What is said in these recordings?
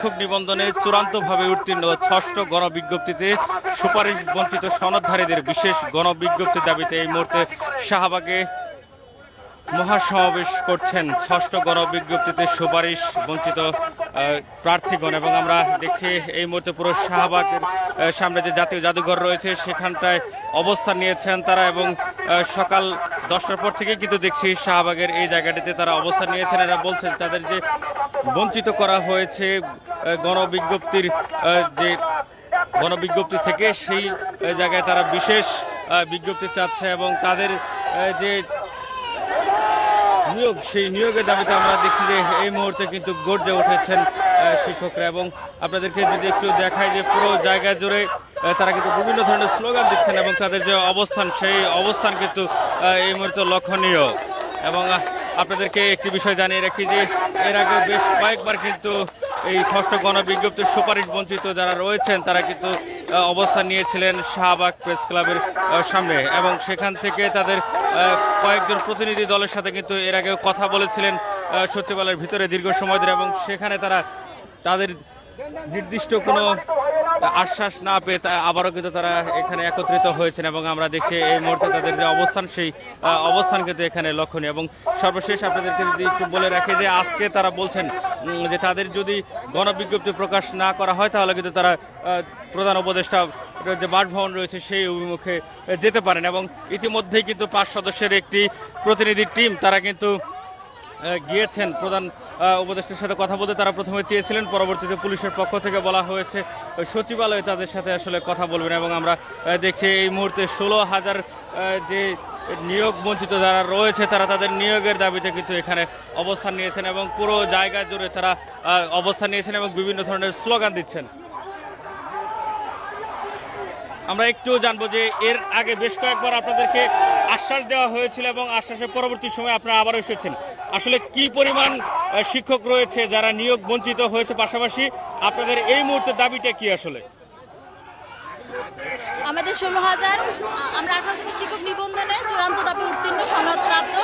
শিক্ষক নিবন্ধনে চূড়ান্তভাবে উত্তীর্ণ ষষ্ঠ গণবিজ্ঞপ্তিতে সুপারিশ বঞ্চিত সনদধারীদের বিশেষ গণবিজ্ঞপ্তির দাবিতে এই মুহূর্তে শাহবাগে মহাসমাবেশ করছেন ষষ্ঠ গণবিজ্ঞপ্তিতে সুপারিশ বঞ্চিত প্রার্থীগণ। এবং আমরা দেখছি এই মুহূর্তে পুরো শাহবাগের সামনে যে জাতীয় জাদুঘর রয়েছে, সেখানটায় অবস্থান নিয়েছেন তারা এবং সকাল দশটার পর থেকে কিন্তু দেখছি শাহবাগের এই জায়গাটিতে তারা অবস্থান নিয়েছেন। এরা বলছেন তাদের যে বঞ্চিত করা হয়েছে গণবিজ্ঞপ্তির যে গণবিজ্ঞপ্তি থেকে সেই জায়গায় তারা বিশেষ বিজ্ঞপ্তি চাচ্ছে এবং তাদের যে নিয়োগ, সেই নিয়োগের দাবিতে আমরা দেখছি যে এই মুহূর্তে কিন্তু গর্জে উঠেছেন শিক্ষকরা এবং আপনাদেরকে যদি একটু দেখায় যে পুরো জায়গা জুড়ে তারা কিন্তু বিভিন্ন ধরনের স্লোগান দিচ্ছেন এবং তাদের যে অবস্থান, সেই অবস্থান কিন্তু এই মুহূর্তে লক্ষণীয় এবং আপনাদেরকে একটি বিষয় জানিয়ে রাখি যে এর আগে বেশ কয়েকবার কিন্তু এই ষষ্ঠ গণবিজ্ঞপ্তির সুপারিশ বঞ্চিত যারা রয়েছেন, তারা কিন্তু অবস্থান নিয়েছিলেন শাহবাগ প্রেস ক্লাবের সামনে। এবং সেখান থেকে তাদের কয়েকজন প্রতিনিধি দলের সাথে কিন্তু এর আগেও কথা বলেছিলেন সচিবালয়ের ভিতরে দীর্ঘ সময় ধরে। এবং সেখানে তারা তাদের নির্দিষ্ট কোনো আশ্বাস না পেয়ে আবারও কিন্তু তারা এখানে একত্রিত হয়েছেন এবং আমরা দেখছি এই মুহূর্তে তাদের যে অবস্থান, সেই অবস্থান কিন্তু এখানে লক্ষণীয়। এবং সর্বশেষ আপনাদেরকে যদি একটু বলে রাখি যে আজকে তারা বলছেন যে তাদের যদি গণবিজ্ঞপ্তি প্রকাশ না করা হয়, তাহলে কিন্তু তারা প্রধান উপদেষ্টা যে বাসভবন রয়েছে, সেই অভিমুখে যেতে পারেন। এবং ইতিমধ্যেই কিন্তু পাঁচ সদস্যের একটি প্রতিনিধি টিম, তারা কিন্তু গিয়েছেন প্রধান উপদেষ্টার সাথে কথা বলতে তারা প্রথমে চেয়েছিলেন, পরবর্তীতে পুলিশের পক্ষ থেকে বলা হয়েছে সচিবালয়ে তাদের সাথে আসলে কথা বলবেন এবং আমরা দেখছি এই মুহূর্তে ষোলো হাজার যে নিয়োগ বঞ্চিত যারা রয়েছে তারা তাদের নিয়োগের দাবিতে কিন্তু এখানে অবস্থান নিয়েছেন এবং পুরো জায়গা জুড়ে তারা অবস্থান নিয়েছেন এবং বিভিন্ন ধরনের স্লোগান দিচ্ছেন। আমরা একটু জানব যে এর আগে বেশ কয়েকবার আপনাদেরকে আশ্বাস দেওয়া হয়েছিল এবং আশ্বাসের পরবর্তী সময় আপনারা আবার এসেছেন। আসলে কি পরিমাণ শিক্ষক রয়েছে যারা নিয়োগ বঞ্চিত হয়েছে পাশাপাশি? আপনাদের এই মুহূর্তে দাবিটা কি আসলে? আমাদের ষোলো হাজার আমরা আঠারো থেকে শিক্ষক নিবন্ধনে চূড়ান্ত দাবি উত্তীর্ণ সনদপ্রাপ্ত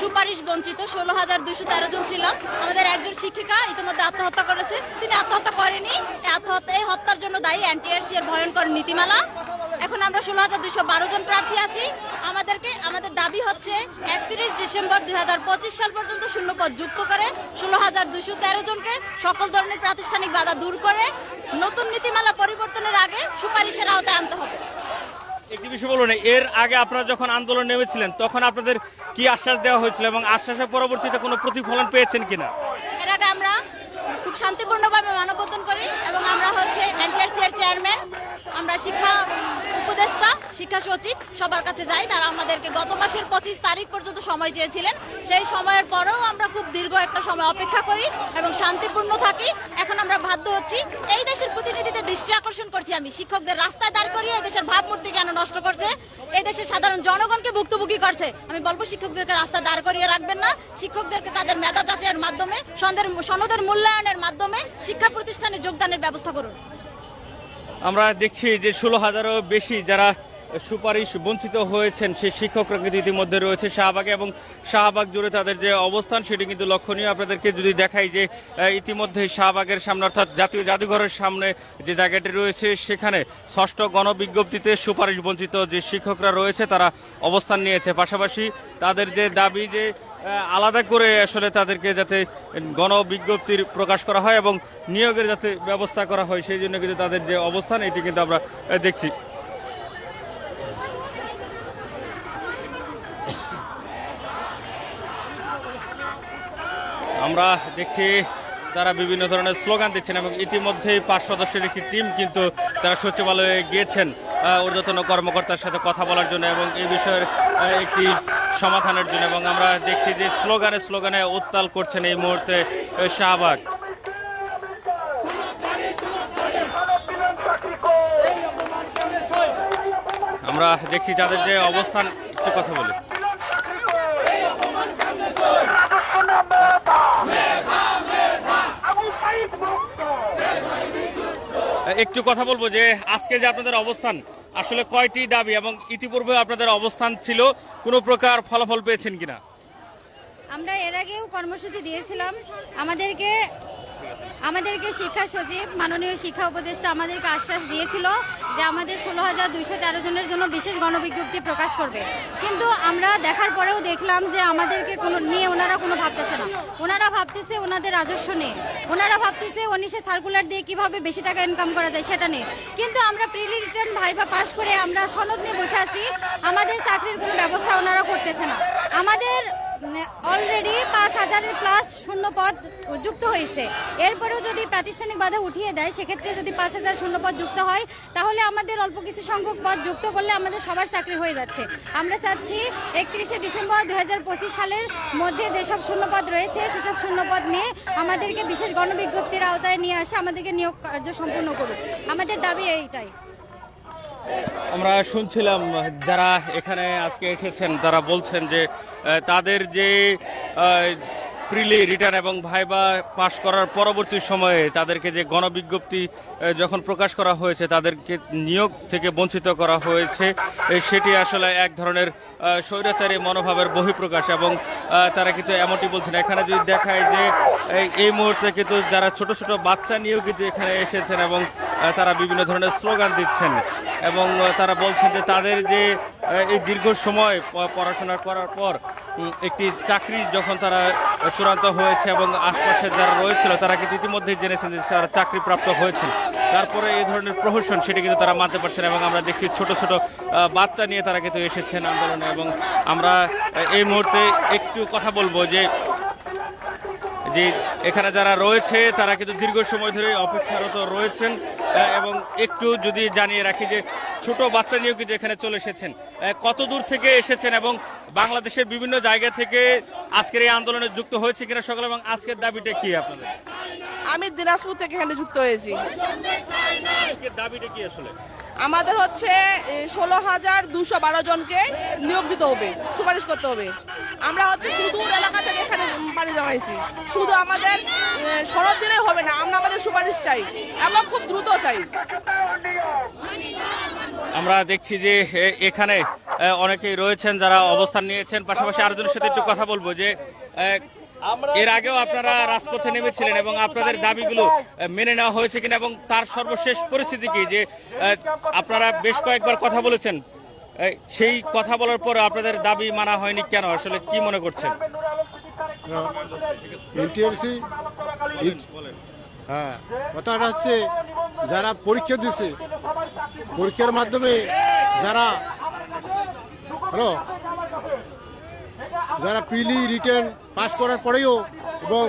সুপারিশ বঞ্চিত, ষোলো হাজার দুশো তেরো জন ছিলাম। আমাদের একজন শিক্ষিকা ইতিমধ্যে আত্মহত্যা করেছে। তিনি আত্মহত্যা করেনি। আত্মহত্যা এই হত্যার জন্য দায়ী এনটিআরসি এর ভয়ঙ্কর নীতিমালা। এখন আমরা ষোলো হাজার দুশো বারো জন প্রার্থী আছি। আমাদেরকে, আমাদের দাবি হচ্ছে একত্রিশ ডিসেম্বর দুই হাজার পঁচিশ সাল পর্যন্ত শূন্যপদ যুক্ত করে ষোলো হাজার দুশো তেরো জনকে সকল ধরনের প্রাতিষ্ঠানিক বাধা দূর করে নতুন নীতিমালা পরিবর্তনের আগে সুপারিশের আওতায় আনতে হবে। একটি বিষয় বলুন, এর আগে আপনারা যখন আন্দোলন নেমেছিলেন, তখন আপনাদের কি আশ্বাস দেওয়া হয়েছিল এবং আশ্বাসের পরবর্তীতে কোনো প্রতিফলন পেয়েছেন কিনা? খুব শান্তিপূর্ণভাবে মানববন্ধন করি এবং আমরা হচ্ছে এনটিআরসি এর চেয়ারম্যান, আমরা শিক্ষা উপদেষ্টা, শিক্ষা সচিব সবার কাছে যাই। তারা আমাদেরকে গত মাসের পঁচিশ তারিখ পর্যন্ত সময় চেয়েছিলেন সেই সময়ের পরেও আমরা খুব দীর্ঘ একটা সময় অপেক্ষা করি এবং শান্তিপূর্ণ থাকি। এখন আমরা বাধ্য হচ্ছি, এই দেশের প্রতিনিধিদের দৃষ্টি আকর্ষণ করছি আমি। শিক্ষকদের রাস্তায় দাঁড় করিয়ে এই দেশের ভাবমূর্তি কেন নষ্ট করছে? এই দেশের সাধারণ জনগণকে ভুক্তভোগী করছে। আমি বলব, শিক্ষকদেরকে রাস্তা দাঁড় করিয়ে রাখবেন না। শিক্ষকদেরকে তাদের মেধা যাচাইয়ের মাধ্যমে, সনদের মূল্যায়নের মাধ্যমে শিক্ষা প্রতিষ্ঠানে যোগদানের ব্যবস্থা করুন। আমরা দেখছি যে ষোলো হাজারও বেশি যারা সুপারিশ বঞ্চিত হয়েছেন সেই শিক্ষকরা কিন্তু ইতিমধ্যে রয়েছে শাহবাগে এবং শাহবাগ জুড়ে তাদের যে অবস্থান, সেটি কিন্তু লক্ষণীয়। আপনাদেরকে যদি দেখাই যে ইতিমধ্যে শাহবাগের সামনে অর্থাৎ জাতীয় জাদুঘরের সামনে যে জায়গাটি রয়েছে, সেখানে ষষ্ঠ গণবিজ্ঞপ্তিতে সুপারিশ বঞ্চিত যে শিক্ষকরা রয়েছে, তারা অবস্থান নিয়েছে। পাশাপাশি তাদের যে দাবি যে আলাদা করে আসলে তাদেরকে যাতে গণবিজ্ঞপ্তির প্রকাশ করা হয় এবং নিয়োগের যাতে ব্যবস্থা করা হয়, সেই জন্য কিন্তু তাদের যে অবস্থান, এটি কিন্তু আমরা দেখছি। আমরা দেখছি তারা বিভিন্ন ধরনের স্লোগান দিচ্ছেন এবং ইতিমধ্যেই পাঁচ সদস্যের একটি টিম কিন্তু তারা সচিবালয়ে গিয়েছেন ঊর্ধ্বতন কর্মকর্তার সাথে কথা বলার জন্য এবং এই বিষয়ের একটি সমাধানের জন্য এবং আমরা দেখছি যে স্লোগানে স্লোগানে উত্তাল করছেন এই মুহূর্তে শাহবাগ। আমরা দেখছি তাদের যে অবস্থান, একটু কথা বলি। একটু কথা বলব যে আজকে যে আপনাদের অবস্থান, আসলে কয়টি দাবি এবং ইতিপূর্বে আপনাদের অবস্থান ছিল, কোনো প্রকার ফলাফল পেয়েছেন কিনা? আমরা এর আগেও কর্মসূচি দিয়েছিলাম। আমাদেরকে আমাদেরকে শিক্ষা সচিব, মাননীয় শিক্ষা উপদেষ্টা আমাদেরকে আশ্বাস দিয়েছিল যে আমাদের ষোলো হাজার দুইশো তেরো জনের জন্য বিশেষ গণবিজ্ঞপ্তি প্রকাশ করবে। কিন্তু আমরা দেখার পরেও দেখলাম যে আমাদেরকে কোনো, নিয়ে ওনারা কোনো ভাবতেছে না। ওনারা ভাবতেছে ওনাদের রাজস্ব নেই। ওনারা ভাবতেছে উনিশে সার্কুলার দিয়ে কীভাবে বেশি টাকা ইনকাম করা যায় সেটা নিয়ে কিন্তু আমরা প্রিলি রিটার্ন ভাইবা পাশ করে আমরা সনদ নিয়ে বসে আছি, আমাদের চাকরির কোনো ব্যবস্থা ওনারা করতেছে না। আমাদের অলরেডি পাঁচ হাজারের প্লাস শূন্য পদ যুক্ত হয়েছে। এরপরেও যদি প্রাতিষ্ঠানিক বাধা উঠিয়ে দেয়, সেক্ষেত্রে যদি পাঁচ হাজার শূন্য পদ যুক্ত হয়, তাহলে আমাদের অল্প কিছু সংখ্যক পদ যুক্ত করলে আমাদের সবার চাকরি হয়ে যাচ্ছে। আমরা চাচ্ছি একত্রিশে ডিসেম্বর দু হাজার পঁচিশ সালের মধ্যে যেসব শূন্যপদ রয়েছে, সেসব শূন্যপদ নিয়ে আমাদেরকে বিশেষ গণবিজ্ঞপ্তির আওতায় নিয়ে আসে, আমাদেরকে নিয়োগ কার্য সম্পূর্ণ করুক। আমাদের দাবি এইটাই। আমরা শুনছিলাম যারা এখানে আজকে এসেছেন তারা বলছেন যে তাদের যে প্রিলি রিটার্ন এবং ভাইবা পাশ করার পরবর্তী সময়ে তাদেরকে যে গণবিজ্ঞপ্তি যখন প্রকাশ করা হয়েছে, তাদেরকে নিয়োগ থেকে বঞ্চিত করা হয়েছে। সেটি আসলে এক ধরনের স্বৈরাচারী মনোভাবের বহিঃপ্রকাশ এবং তারা কিন্তু এমনটি বলছেন। এখানে যদি দেখায় যে এই- মুহূর্তে কিন্তু যারা ছোট ছোট বাচ্চা নিয়েও কিন্তু এখানে এসেছেন এবং তারা বিভিন্ন ধরনের স্লোগান দিচ্ছেন এবং তারা বলছেন যে তাদের যে এই দীর্ঘ সময় পড়াশোনা করার পর একটি চাকরি যখন তারা চূড়ান্ত হয়েছে এবং আশপাশে যারা রয়েছিল, তারা কিন্তু ইতিমধ্যেই জেনেছেন যে তারা চাকরি প্রাপ্ত হয়েছেন তারপরে এই ধরনের প্রহসন সেটি কিন্তু তারা মানতে পারছেন এবং আমরা দেখছি ছোট ছোট বাচ্চা নিয়ে তারা কিন্তু এসেছেন আন্দোলনে এবং আমরা এই মুহূর্তে একটু কথা বলব যে যে এখানে যারা রয়েছে তারা কিন্তু দীর্ঘ সময় ধরে অপেক্ষারত রয়েছেন এবং একটু যদি জানিয়ে রাখি যে ছোট বাচ্চা নিয়েও কিন্তু এখানে চলে এসেছেন। কত দূর থেকে এসেছেন এবং বাংলাদেশের বিভিন্ন জায়গা থেকে আজকের এই আন্দোলনে যুক্ত হয়েছে কিনা সকলে এবং আজকের দাবিটা কি আপনাদের? আমি দিনাজপুর থেকে এখানে যুক্ত হয়েছি। দাবিটা কি আসলে? আমাদের হচ্ছে ষোলো হাজার দুশো বারো জনকে নিয়োগ দিতে হবে, সুপারিশ করতে হবে। আমরা হচ্ছে সুদূর এলাকা থেকে এখানে পাড়ি জমাইছি। শুধু আমাদের সনদ দিলেই হবে না, আমরা আমাদের সুপারিশ চাই এবং খুব দ্রুত চাই। আমরা দেখছি যে এখানে অনেকেই রয়েছেন যারা অবস্থান নিয়েছেন। পাশাপাশি আরেকজনের সাথে একটু কথা বলব যে এর আগেও আপনারা রাজপথে নেমেছিলেন এবং আপনাদের দাবিগুলো মেনে নেওয়া হয়েছে কিনা এবং তার সর্বশেষ পরিস্থিতি কি? যে আপনারা বেশ কয়েকবার কথা বলেছেন সেই কথা বলার পরে আপনাদের দাবি মানা হয়নি কেন? আসলে কি মনে করছেন? এনটিআরসি হ্যাঁ কথাটা হচ্ছে যারা পরীক্ষা দিছে পরীক্ষার মাধ্যমে যারা হ্যালো যারা পিলি রিটার্ন পাস করার পরেও এবং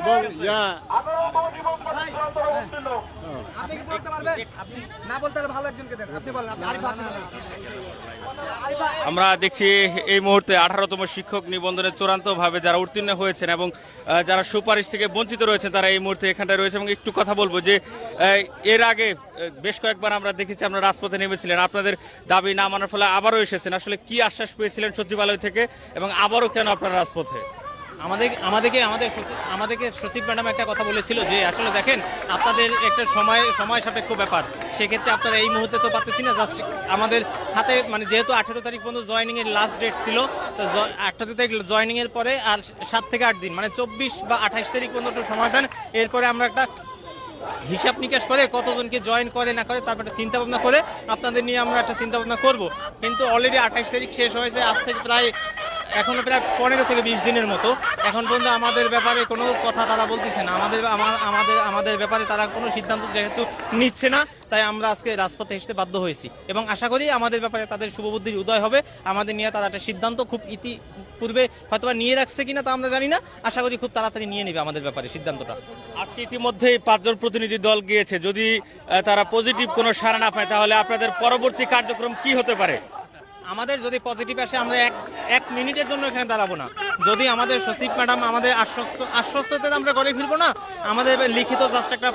এবং ইয়া আমরা দেখছি এই মুহূর্তে আঠারোতম শিক্ষক নিবন্ধনে চূড়ান্ত ভাবে যারা উত্তীর্ণ হয়েছেন এবং যারা সুপারিশ থেকে বঞ্চিত রয়েছেন, তারা এই মুহূর্তে এখানটায় রয়েছে এবং একটু কথা বলব যে এর আগে বেশ কয়েকবার আমরা দেখেছি আমরা রাজপথে নেমেছিলেন। আপনাদের দাবি না মানার ফলে আবারও এসেছেন। আসলে কি আশ্বাস পেয়েছিলেন সচিবালয় থেকে এবং আবারও কেন আপনারা রাজপথে? আমাদের আমাদেরকে আমাদের আমাদেরকে সচিব ম্যাডাম একটা কথা বলেছিল যে, আসলে দেখেন, আপনাদের একটা সময় সময় সাপেক্ষ ব্যাপার। সেক্ষেত্রে আপনারা এই মুহূর্তে তো পাচ্ছেন না জাস্ট আমাদের হাতে মানে যেহেতু আঠেরো তারিখ পর্যন্ত জয়নিং এর লাস্ট ডেট ছিল, তো আঠারো তারিখ জয়নিং এর পরে আর সাত থেকে আট দিন মানে চব্বিশ বা আঠাশ তারিখ পর্যন্ত একটু সময় দেন, এরপরে আমরা একটা হিসাব নিকাশ করে কতজনকে জয়েন করে, না করে, তারপর একটা চিন্তা ভাবনা করে আপনাদের নিয়ে আমরা একটা চিন্তা ভাবনা করব। কিন্তু অলরেডি আঠাশ তারিখ শেষ হয়েছে, আজ থেকে প্রায় এখনও প্রায় পনেরো থেকে বিশ দিনের মতো। এখন পর্যন্ত আমাদের ব্যাপারে কোনো কথা তারা বলতেছে না। আমাদের আমাদের আমাদের ব্যাপারে তারা কোনো সিদ্ধান্ত যেহেতু নিচ্ছে না, তাই আমরা আজকে রাজপথে এসে বাধ্য হয়েছি। এবং আশা করি আমাদের ব্যাপারে তাদের শুভবুদ্ধির উদয় হবে। আমাদের নিয়ে তারা একটা সিদ্ধান্ত খুব ইতি পূর্বে হয়তোবা নিয়ে রাখছে কিনা তা আমরা জানি না। আশা করি খুব তাড়াতাড়ি নিয়ে নেবে আমাদের ব্যাপারে সিদ্ধান্তটা। আজকে ইতিমধ্যেই পাঁচজন প্রতিনিধি দল গিয়েছে। যদি তারা পজিটিভ কোনো সাড়া না পায়, তাহলে আপনাদের পরবর্তী কার্যক্রম কি হতে পারে? আমাদের যদি পজিটিভ আসে আমরা এক এক মিনিটের জন্য এখানে দাঁড়াবো না। যদি আমাদের সচিব ম্যাডাম আমাদের আশ্বস্ত আশ্বস্ততে আমরা করে ফিরবো না আমাদের লিখিত জাস্ট একটা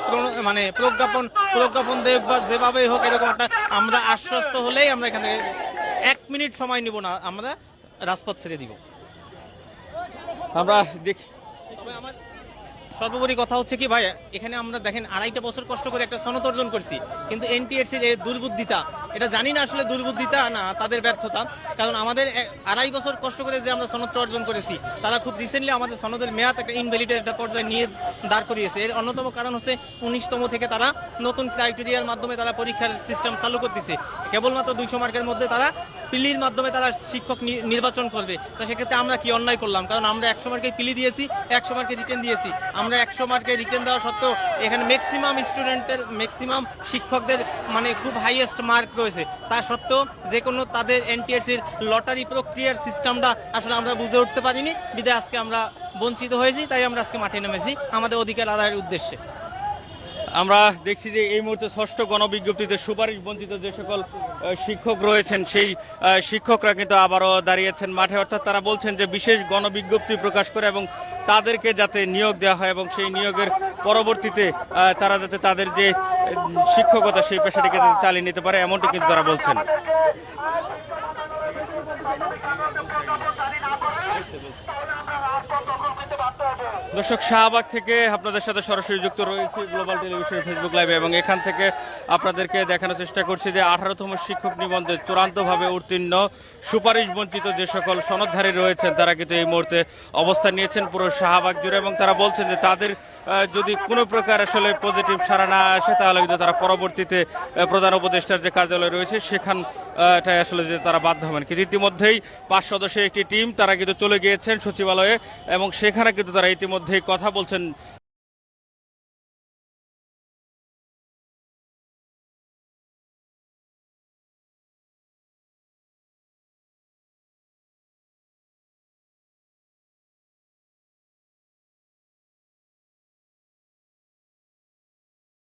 মানে প্রজ্ঞাপন প্রজ্ঞাপন দেব বা যেভাবেই হোক এরকম একটা আমরা আশ্বস্ত হলেই আমরা এখানে এক মিনিট সময় নিব না আমরা রাজপথ ছেড়ে দিব। আমরা দেখি তবে আমার সর্বোপরি কথা হচ্ছে কি, ভাই, এখানে আমরা দেখেন আড়াইটা বছর কষ্ট করে একটা সনদ অর্জন করছি, কিন্তু এনটিএসসির এই দুর্বুদ্ধিতা, এটা জানি না আসলে দুর্বুদ্ধিতা না তাদের ব্যর্থতা, কারণ আমাদের আড়াই বছর কষ্ট করে যে আমরা সনদটা অর্জন করেছি, তারা খুব রিসেন্টলি আমাদের সনদের মেয়াদ একটা ইনভ্যালিডের একটা পর্যায়ে নিয়ে দাঁড় করিয়েছে। এর অন্যতম কারণ হচ্ছে উনিশতম থেকে তারা নতুন ক্রাইটেরিয়ার মাধ্যমে তারা পরীক্ষার সিস্টেম চালু করতেছে। কেবলমাত্র দুইশো মার্কের মধ্যে তারা পিলির মাধ্যমে তারা শিক্ষক নির্বাচন করবে। তো সেক্ষেত্রে আমরা কি অন্যায় করলাম? কারণ আমরা একশো মার্কে পিলি দিয়েছি, একশো মার্কে রিটার্ন দিয়েছি। আমরা একশো মার্কে রিটার্ন দেওয়া সত্ত্বেও এখানে ম্যাক্সিমাম স্টুডেন্টের ম্যাক্সিমাম শিক্ষকদের মানে খুব হাইয়েস্ট মার্ক রয়েছে। তা সত্ত্বেও যে কোনো তাদের এনটিএসির লটারি প্রক্রিয়ার সিস্টেমটা আসলে আমরা বুঝে উঠতে পারিনি। বিদায় আজকে আমরা বঞ্চিত হয়েছি, তাই আমরা আজকে মাঠে নেমেছি আমাদের অধিকার আদায়ের উদ্দেশ্যে। আমরা দেখছি যে এই মুহূর্তে ষষ্ঠ গণবিজ্ঞপ্তিতে সুপারিশ বঞ্চিত যে সকল শিক্ষক রয়েছেন, সেই শিক্ষকরা কিন্তু আবারও দাঁড়িয়েছেন মাঠে। অর্থাৎ তারা বলছেন যে বিশেষ গণবিজ্ঞপ্তি প্রকাশ করে এবং তাদেরকে যাতে নিয়োগ দেওয়া হয় এবং সেই নিয়োগের পরবর্তীতে তারা যাতে তাদের যে শিক্ষকতা সেই পেশাটিকে যাতে চালিয়ে নিতে পারে, এমনটি কিন্তু তারা বলছেন। দর্শক, শাহবাগ থেকে আপনাদের সাথে সরাসরি যুক্ত রয়েছে গ্লোবাল টেলিভিশন ফেসবুক লাইভে এবং এখান থেকে আপনাদেরকে দেখানোর চেষ্টা করছি যে আঠারোতম শিক্ষক নিবন্ধে চূড়ান্তভাবে উত্তীর্ণ, সুপারিশ বঞ্চিত যে সকল সনদধারী রয়েছেন, তারা কিন্তু এই মুহূর্তে অবস্থান নিয়েছেন পুরো শাহবাগ জুড়ে এবং তারা বলছেন যে তাদের যদি কোনো প্রকার আসলে পজিটিভ সারা না আসে, তাহলে কিন্তু তারা পরবর্তীতে প্রধান উপদেষ্টার যে কার্যালয় রয়েছে, সেখান এটাই আসলে যে তারা বাধ্য হবেন। কিন্তু ইতিমধ্যেই পাঁচ সদস্যের একটি টিম, তারা কিন্তু চলে গিয়েছেন সচিবালয়ে এবং সেখানে কিন্তু তারা ইতিমধ্যেই কথা বলছেন।